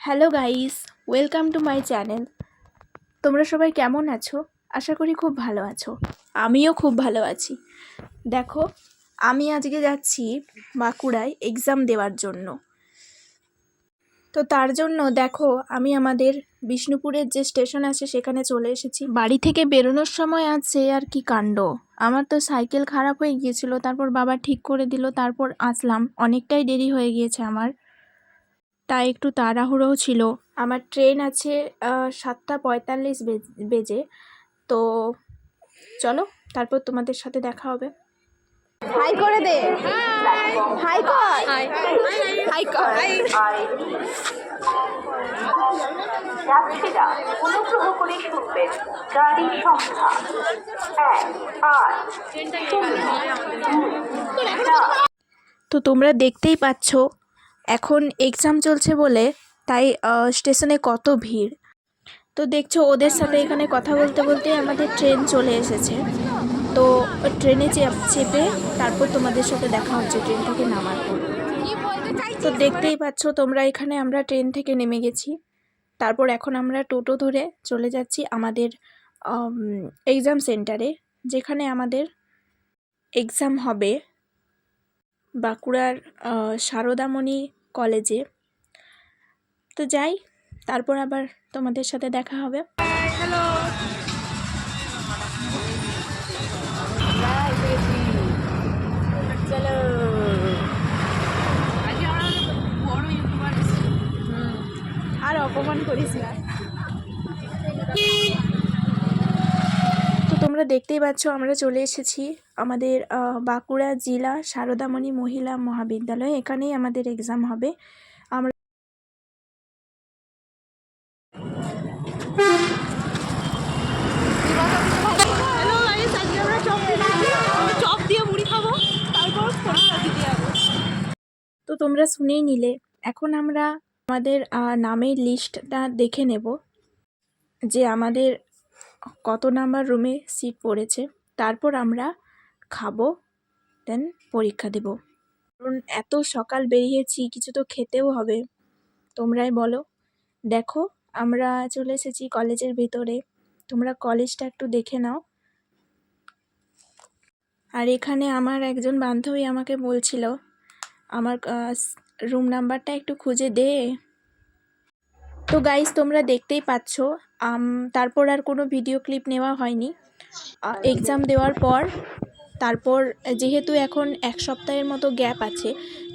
Hello guys, welcome to my channel. তোমরা সবাই কেমন আছো? আশা করি খুব ভালো আছো। আমিও খুব ভালো আছি। দেখো, আমি আজকে যাচ্ছি বাঁকুড়ায় এক্সাম দেওয়ার জন্য। তো তার জন্য দেখো, আমি আমাদের বিষ্ণুপুরের যে স্টেশন আছে, সেখানে চলে এসেছি। বাড়ি থেকে বেরোনোর সময় আছে আর কি কাণ্ড। আমার তো সাইকেল খারাপ হয়ে গিয়েছিল, তারপর বাবা ঠিক করে দিল, তারপর আসলাম। অনেকটাই দেরি হয়ে গিয়েছে আমার। তাই একটু তাড়াহুড়োও ছিল। আমার ট্রেন আছে সাতটা পঁয়তাল্লিশ বেজ- বেজে। তো চলো তারপর তোমাদের সাথে দেখা হবে। হাই করে দে। হাই কর। হাই। কর। যাত্রীরা অনুগ্রহ করে শুনবেন গাড়ি সংখ্যা এক আট শূন্য দুই চার তো তোমরা দেখতেই পাচ্ছ এখন এক্সাম চলছে বলে তাই স্টেশনে কত ভিড়? তো দেখছ, ওদের সাথে এখানে কথা বলতে বলতে আমাদের ট্রেন চলে এসেছে। তো ট্রেনে চেপে তারপর তোমাদের সাথে দেখা হচ্ছে ট্রেন থেকে নামার পর। তো দেখতেই পাচ্ছ তোমরা এখানে আমরা ট্রেন থেকে নেমে গেছি। তারপর এখন আমরা টোটো ধরে চলে যাচ্ছি আমাদের এক্সাম সেন্টারে যেখানে আমাদের এক্সাম হবে। বাঁকুড়ার সারদামণি কলেজে। তো যাই তারপর আবার তোমাদের সাথে দেখা হবে। আর অপমান করিস না। তোমরা দেখতেই পাচ্ছ আমরা চলে এসেছি আমাদের বাঁকুড়া জেলা সারদামণি মহিলা মহাবিদ্যালয়। এখানেই আমাদের এক্সাম হবে। আমরা তো তোমরা শুনেই নিলে। এখন আমরা আমাদের নামের লিস্টটা দেখে নেব। যে আমাদের কত নাম্বার রুমে সিট পড়েছে, তারপর আমরা খাব দেন পরীক্ষা দেব। কারণ এত সকাল বেরিয়েছি, কিছু তো খেতেও হবে। তোমরাই বলো। দেখো, আমরা চলে এসেছি কলেজের ভিতরে। তোমরা কলেজটা একটু দেখে নাও। আর এখানে আমার একজন বান্ধবী আমাকে বলছিল, আমার রুম নাম্বারটা একটু খুঁজে দে। তো গাইস তোমরা দেখতেই পাচ্ছ তারপর আর কোনো ভিডিও ক্লিপ নেওয়া হয়নি। এক্সাম দেওয়ার পর, তারপর যেহেতু এখন এক সপ্তাহের মতো গ্যাপ আছে,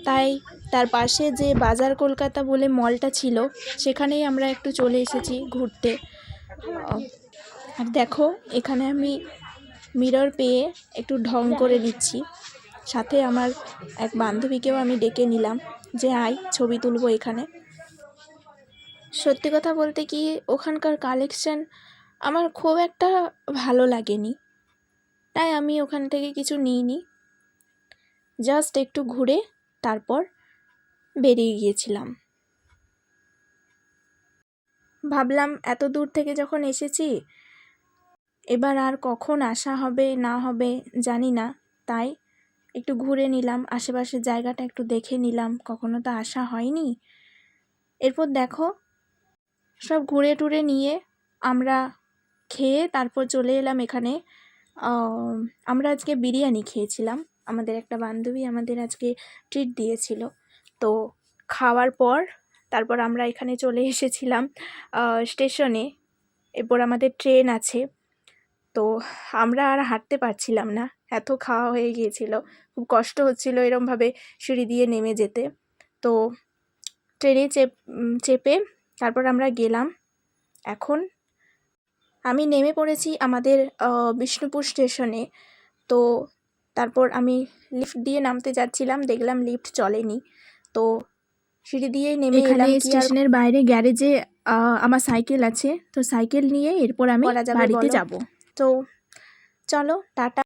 তাই তার পাশে যে বাজার কলকাতা বলে মলটা ছিল, সেখানেই আমরা একটু চলে এসেছি ঘুরতে। আর দেখো, এখানে আমি মিরর পেয়ে একটু ঢং করে নিচ্ছি সাথে আমার এক বান্ধবীকেও আমি ডেকে নিলাম যে, আয়, ছবি তুলবো এখানে। সত্যি কথা বলতে কি ওখানকার কালেকশন আমার খুব একটা ভালো লাগেনি। তাই আমি ওখান থেকে কিছু নিইনি। জাস্ট একটু ঘুরে তারপর বেরিয়ে গিয়েছিলাম। ভাবলাম এত দূর থেকে যখন এসেছি, এবার আর কখন আসা হবে, না হবে জানি না। তাই একটু ঘুরে নিলাম, আশেপাশের জায়গাটা একটু দেখে নিলাম, কখনো তো আসা হয়নি। এরপর দেখো সব ঘুরে টুরে নিয়ে আমরা খেয়ে তারপর চলে এলাম এখানে। আমরা আজকে বিরিয়ানি খেয়েছিলাম। আমাদের একটা বান্ধবী আমাদের আজকে ট্রিট দিয়েছিল। তো খাওয়ার পর তারপর আমরা এখানে চলে এসেছিলাম স্টেশনে এরপর আমাদের ট্রেন আছে। তো আমরা আর হাঁটতে পারছিলাম না। এত খাওয়া হয়ে গিয়েছিল। খুব কষ্ট হচ্ছিল এরমভাবে সিঁড়ি দিয়ে নেমে যেতে। তো ট্রেনে চেপ চেপে তারপর আমরা গেলাম। এখন আমি নেমে পড়েছি আমাদের বিষ্ণুপুর স্টেশনে। তো তারপর আমি লিফট দিয়ে নামতে যাচ্ছিলাম দেখলাম লিফট চলেনি। তো সিঁড়ি দিয়েই নেমে এলাম স্টেশনের বাইরে গ্যারেজে আমার সাইকেল আছে। তো সাইকেল নিয়ে এরপর আমি বাড়িতে। যাব। তো চলো টাটা।